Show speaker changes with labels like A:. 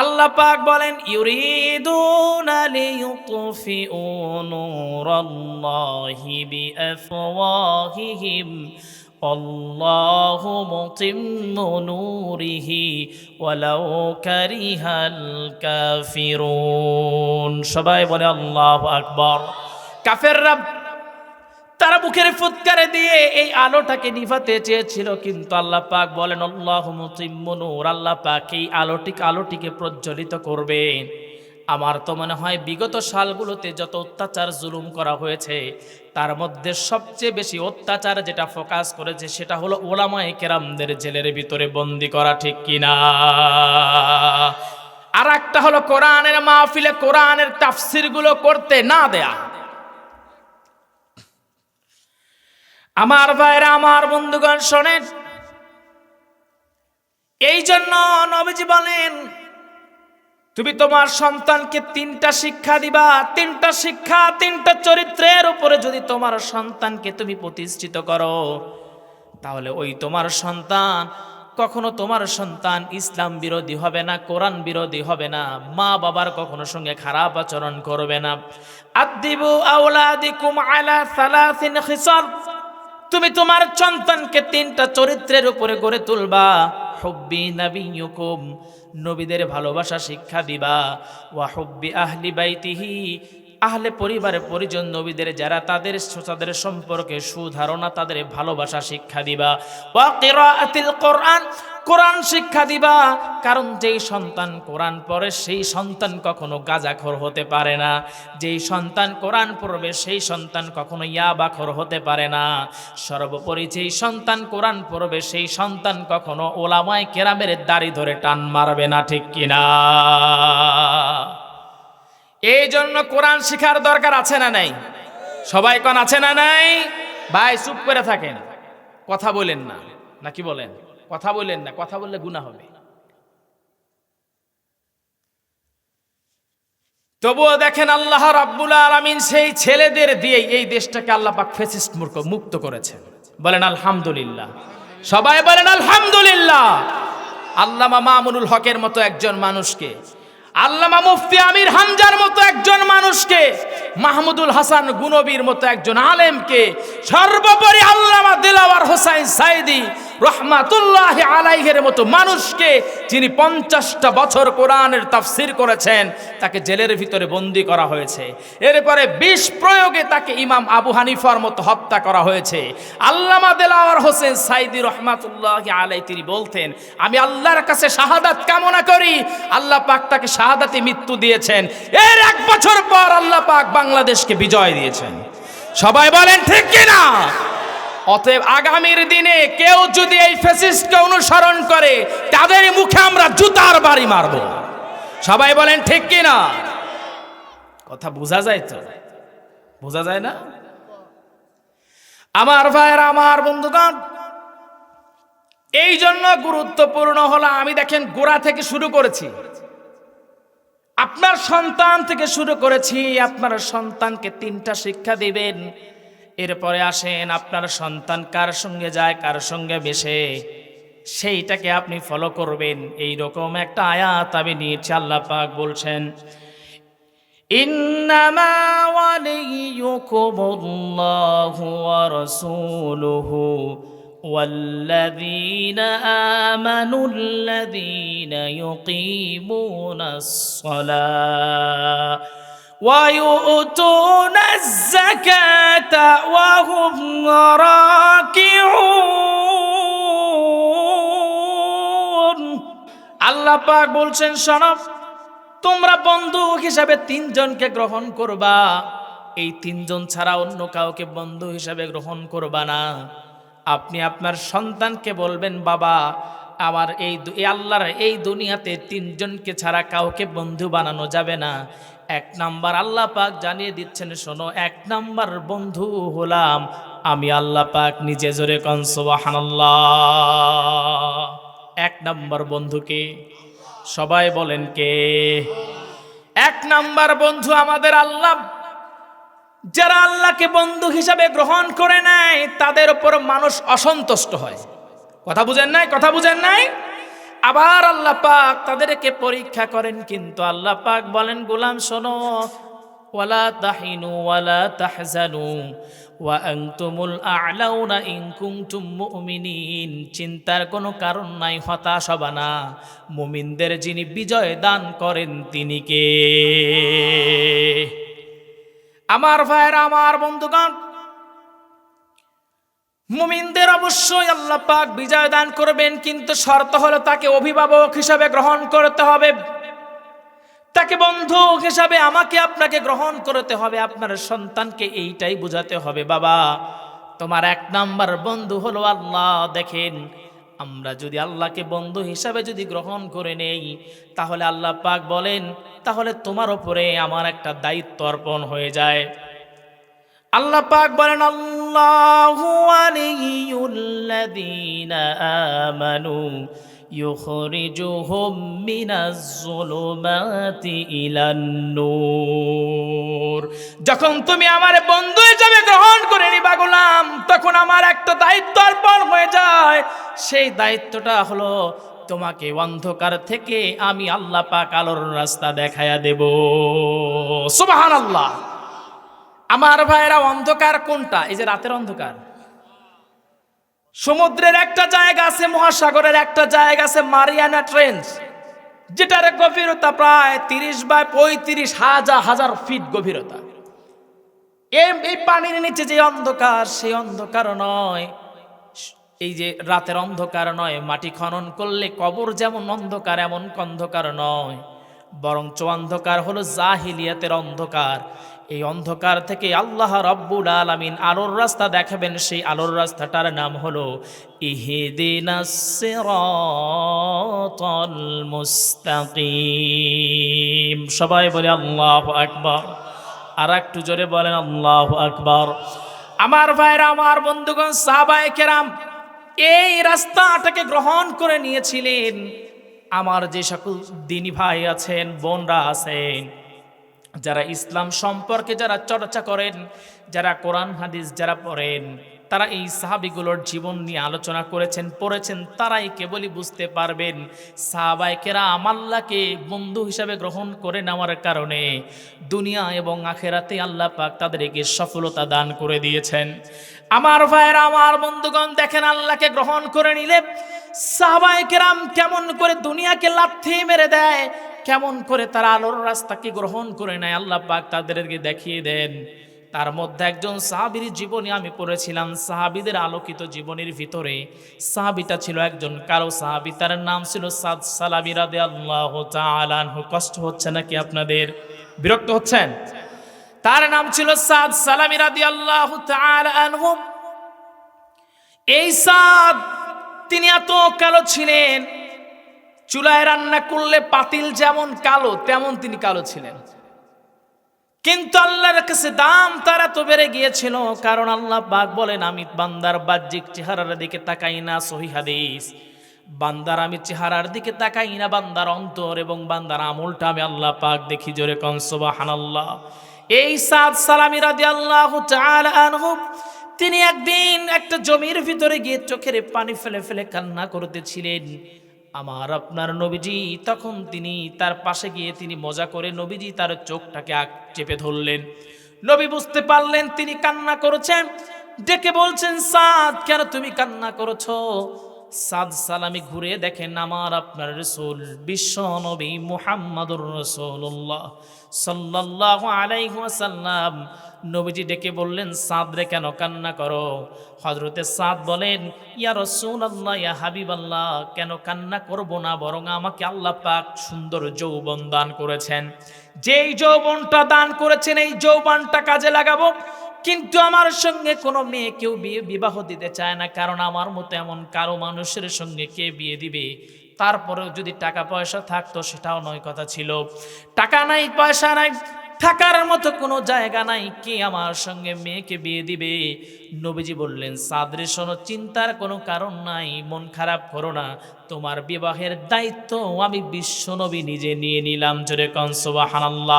A: আল্লাহ পাক বলেন, ইউরিদুনা লিইউতফিউ নূরাল্লাহি বিআফওয়াহিহিম আল্লাহু মুতিম্মু নূরিহি, ওয়ালাউ কারিহাল কাফিরুন। সবাই বলে, আল্লাহু আকবার। কাফেররা তারা মুখের ফুৎকারে দিয়ে এই আলোটাকে নিভাতে চেয়েছিল, কিন্তু আল্লাহ পাক বলেন, আল্লাহ মুতিম্মনুর আল্লাহ পাক এই আলোটিক আলোটিকে প্রজ্বলিত করবে আমার তো মনে হয় বিগত সালগুলোতে যত অত্যাচার জুলুম করা হয়েছে, তার মধ্যে সবচেয়ে বেশি অত্যাচার যেটা ফোকাস করেছে সেটা হলো ওলামায় কেরামদের জেলের ভিতরে বন্দি করা, ঠিক কিনা আর একটা হলো কোরআনের মাহফিলে কোরআনের তাফসিরগুলো করতে না দেয়া। আমার ভাইরা, আমার বন্ধুগণ শোনেন। এই জন্য নবীজি বলেন, তুমি তোমার সন্তানকে তিনটা শিক্ষা দিবা। তিনটা শিক্ষা, তিনটা চরিত্রের উপরে যদি তোমার সন্তানকে তুমি প্রতিষ্ঠিত করো, তাহলে ওই তোমার সন্তান কখনো তোমার সন্তান ইসলাম বিরোধী হবে না, কোরআন বিরোধী হবে না মা বাবার কখনো সঙ্গে খারাপ আচরণ করবে না। আদিবু আউলাদিকুম আলা সালাসিন খিসাল তুমি তোমার সন্তানকে তিনটা চরিত্রের উপরে গড়ে তুলবা। হব্বি নাবিয়ুকুম নবীদের ভালোবাসা শিক্ষা দিবা। ওয়া হব্বি আহলি বাইতিহি আহলে পরিবারের পরিজন নবীদের, যারা তাদের তাদের সম্পর্কে সুধারণা, তাদের ভালোবাসা শিক্ষা দিবা। কোরআন কোরআন শিক্ষা দিবা। কারণ যেই সন্তান কোরআন পড়ে, সেই সন্তান কখনো গাজাখর হতে পারে না। যেই সন্তান কোরআন পড়বে, সেই সন্তান কখনো ইয়াবাখর হতে পারে না। সর্বোপরি যেই সন্তান কোরআন পড়বে, সেই সন্তান কখনো ওলামায় কেরামের দাড়ি ধরে টান মারবে না, ঠিক কিনা? এই জন্য কোরআন শিখার দরকার আছে না নাই? সবাই কোন আছে না নাই? ভাই, চুপ করে থাকেন। কথা বলেন না। নাকি বলেন? কথা বলেন না। কথা বললে গুণা হবে। তবুও দেখেন আল্লাহ রাব্বুল আলামিন সেই ছেলেদের দিয়ে এই দেশটাকে আল্লাহ পাক ফেসিস্ট মূর্খ মুক্ত করেছেন। বলেন, আলহামদুলিল্লাহ। সবাই বলেন, আলহামদুলিল্লাহ। আল্লামা মামুনুল হকের মতো একজন মানুষকে আল্লামা মুফতি আমির হামজার মতো একজন মানুষকে, মাহমুদুল হাসান গুনবীর মতো একজন আলেমকে, সর্বোপরি আল্লামা দিলাওয়ার হোসাইন সাইদি রহমাতুল্লাহ আলাইহের মতো মানুষকে যিনি পঞ্চাশটা বছর কোরআনের তাফসির করেছেন, তাকে জেলের ভিতরে বন্দি করা হয়েছে। এরপরে বিষ প্রয়োগে তাকে ইমাম আবু হানিফার মতো হত্যা করা হয়েছে। আল্লামা দেলাওয়ার হোসেন সাইদি রহমাতুল্লাহ আলাই তিনি বলতেন, আমি আল্লাহর কাছে শাহাদাত কামনা করি, আল্লাহ পাক তাকে শাহাদাতে মৃত্যু দিয়েছেন। এর এক বছর পর আল্লাহ পাক বাংলাদেশকে বিজয় দিয়েছেন। সবাই বলেন, ঠিক কিনা? অতএব আগামীর দিনে কেউ যদি এই ফেসিস্টকে অনুসরণ করে, তাদের মুখে আমরা জুতার বাড়ি মারব। সবাই বলেন, ঠিক কিনা? কথা বোঝা যায় তো? বোঝা যায় না? আমার ভাইয়ের, আমার বন্ধুগণ এই জন্য গুরুত্বপূর্ণ হলো, আমি দেখেন গোড়া থেকে শুরু করেছি। আপনার সন্তান থেকে শুরু করেছি, আপনার সন্তানকে তিনটা শিক্ষা দিবেন। এরপরে আসেন আপনার সন্তান কার সঙ্গে যায় কার সঙ্গে বেশে সেইটাকে আপনি ফলো করবেন এই রকম একটা আয়াত আমি নিয়েছি আল্লাহ পাক বলছেন ইন্নামা ওয়ালিয়ুকুমুল্লাহু ওয়া রাসূলুহু والذين آمنوا الذين يقيمون الصلاة ويؤتون الزكاة وهم راكعون আল্লাহ পাক বলছেন সনব তোমরা বন্ধু হিসাবে তিনজনকে গ্রহণ করবা এই তিনজন ছাড়া অন্য কাউকে বন্ধু হিসাবে গ্রহণ করবা না আপনি আপনার সন্তানকে বলবেন বাবা আমার এই দু- এই আল্লাহর এই দুনিয়াতে তিনজনকে ছাড়া কাউকে বন্ধু বানানো যাবে না এক নাম্বার আল্লাহ পাক জানিয়ে দিচ্ছেন, শোনো, এক নাম্বার বন্ধু হলাম আমি আল্লাহ পাক নিজে, জোরে কনসবাহান্লাহ এক নাম্বার বন্ধুকে সবাই বলেন কে? এক নাম্বার বন্ধু আমাদের আল্লাহ। যারা আল্লাহকে বন্ধু হিসাবে গ্রহণ করে নেয়, তাদের উপর মানুষ অসন্তুষ্ট হয়। কথা বুঝেন নাই? কথা বুঝেন নাই? আবার আল্লাহ পাক তাদেরকে পরীক্ষা করেন, কিন্তু আল্লাহ পাক বলেন, গোলাম, শোনো, ওয়ালা তাহিনু ওয়ালা তাহজানু ইন চিন্তার কোনো কারণ নাই, হতাশ হবা না। মুমিনদের যিনি বিজয় দান করেন, তিনি কে? আমার ভাইরা আমার বন্ধুগণ মুমিনদের অবশ্যই আল্লাহ পাক বিজয় দান করবেন, কিন্তু শর্ত হলো তাকে অভিভাবক হিসাবে গ্রহণ করতে হবে। তাকে বন্ধু হিসাবে আমাকে আপনাকে গ্রহণ করতে হবে, আপনার সন্তানকে এইটাই বুঝাতে হবে, বাবা। তোমার এক নাম্বার বন্ধু হলো আল্লাহ, দেখেন। আমরা যদি আল্লাহকে বন্ধু হিসাবে যদি গ্রহণ করে নেই, তাহলে আল্লাহ পাক বলেন, তাহলে তোমার ওপরে আমার একটা দায়িত্ব অর্পণ হয়ে যায়। আল্লাহ পাক বলেন আল্লাহু আলিয়ুল্লাযীনা আমানু ইউখরিজুহুম মিনাজ যুলুমাতি ইলান নূর। যখন তুমি আমার বন্ধু হিসেবে গ্রহণ করে নিবা গোলাম, তখন আমার একটা দায়িত্ব অর্পণ হয়ে যায়। সেই দায়িত্বটা হলো তোমাকে অন্ধকার থেকে আমি আল্লাহ পাক আলোর রাস্তা দেখায়া দেব। সুবহানাল্লাহ। আমার ভাইরা অন্ধকার কোনটা? এই যে রাতের অন্ধকার। সমুদ্রের একটা জায়গা আছে, মহাসাগরের একটা জায়গা আছে, মারিয়ানা ট্রেন্স, যেটার গভীরতা প্রায় তিরিশ বাই পঁয়ত্রিশ হাজার হাজার ফিট গভীরতা। এই পানির নিচে যে অন্ধকার, সেই অন্ধকার নয়। এই যে রাতের অন্ধকার নয়, মাটি খনন করলে কবর যেমন অন্ধকার, এমন অন্ধকার নয়। বরঞ্চ অন্ধকার হলো জাহিলিয়াতের অন্ধকার। এই অন্ধকার থেকে আল্লাহ রব্বুল আলামিন আলোর রাস্তা দেখাবেন, সেই আলোর রাস্তাটার নাম হলো মুস্তাকিম। সবাই বলে আল্লাহু আকবর। আর একটু জোরে বলেন আল্লাহু আকবর। আমার ভাইরা, আমার বন্ধুগণ, সাহাবায়ে কেরাম, এই রাস্তাটাকে গ্রহণ করে নিয়েছিলেন। আমার যে সকল দিনী ভাই আছেন, বোনরা আছেন যারা ইসলাম সম্পর্কে যারা চর্চা করেন, যারা কোরআন, হাদিস যারা পড়েন, তারা এই সাহাবিগুলোর জীবন নিয়ে আলোচনা করেছেন, পড়েছেন, তারাই কেবলই বুঝতে পারবেন সাহাবাইকেরা আমাল্লাকে বন্ধু হিসাবে গ্রহণ করে নেওয়ার কারণে দুনিয়া এবং আখেরাতে আল্লাহ পাক তাদেরকে সফলতা দান করে দিয়েছেন। আমার ভাইয়েরা, আমার বন্ধুগণ, দেখেন আল্লাহকে গ্রহণ করে নিলে সাহাবাইকেরাম কেমন করে দুনিয়াকে লাথি মেরে দেয় কেমন করে তারা আলোর রাস্তাকে গ্রহণ করে নেয়, আল্লাহ পাক তাদেরকে দেখিয়ে দেন। তার মধ্যে একজন সাহাবির জীবনী আমি পড়েছিলাম, সাহাবিদের আলোকিত জীবনের ভিতরে সাহাবিটা ছিল একজন কারও সাহাবি। তার নাম ছিল সাদ সালামি রাদে আল্লাহ তালানহু কষ্ট হচ্ছে নাকি আপনাদের? বিরক্ত হচ্ছেন? তার নাম ছিল সাদ সালামি রাদি আল্লাহ তালানহু এই সাদ, তিনি এত কালো ছিলেন চুলায় রান্না করলে পাতিল যেমন কালো, তেমন তিনি কালো ছিলেন। কিন্তু আল্লাহর কাছে দাম তারা তো বেড়ে গিয়েছিল, কারণ আল্লাহ পাক বলেন, আমি বান্দার বাহ্যিক চেহারার দিকে তাকাই না, সহি হাদিস। বান্দার আমি চেহারার দিকে তাকাই না, বান্দার অন্তর এবং বান্দার আমলটা আমি আল্লাহ পাক দেখি জোরে কনসবা হানাল্লাহ এই সাদ সালামি রাদি আল্লাহ তিনি একদিন একটা জমির ভিতরে গিয়ে চোখের পানি ফেলে ফেলে কান্না করতেছিলেন। আমার আপনার নবীজি, তখন তিনি তার পাশে গিয়ে তিনি মজা করে নবীজি তার চোখটাকে চেপে ধরলেন। নবী বুঝতে পারলেন তিনি কান্না করেছেন। ডেকে বলছেন, সাদ, কেন তুমি কান্না করেছ? সাদ সালামি ঘুরে দেখেন আমার আপনার রসুল, বিশ্ব নবী মুহাম্মাদুর রসুল্লাহ সাল্লাল্লাহু আলাইহি ওয়াসাল্লাম। নবীজি ডেকে বললেন, সাদ রে কেন কান্না করো? হজরতে সাদ বলেন, ইয়া রসুল আল্লাহ ইয়া হাবিব আল্লাহ কেন কান্না করব না, বরং আমাকে আল্লাহ পাক সুন্দর যৌবন দান করেছেন। যেই যৌবনটা দান করেছেন, এই যৌবনটা কাজে লাগাবো। কিন্তু আমার সঙ্গে কোনো মেয়ে কেউ বিয়ে বিবাহ দিতে চায় না, কারণ আমার মতো এমন কারও মানুষের সঙ্গে কে বিয়ে দিবে? তারপরেও যদি টাকা পয়সা থাকতো, সেটাও নয় কথা ছিল। টাকা নাই, পয়সা নাই, থাকার মতো কোনো জায়গা নাই, কে আমার সঙ্গে মেয়েকে বিয়ে দিবে? নবীজি বললেন, সাদরে শোনো, চিন্তার কোনো কারণ নাই, মন খারাপ করো না। তোমার বিবাহের দায়িত্ব আমি বিশ্ব নবী নিজে নিয়ে নিলাম। জোরে কনসবাহানাল্লাহ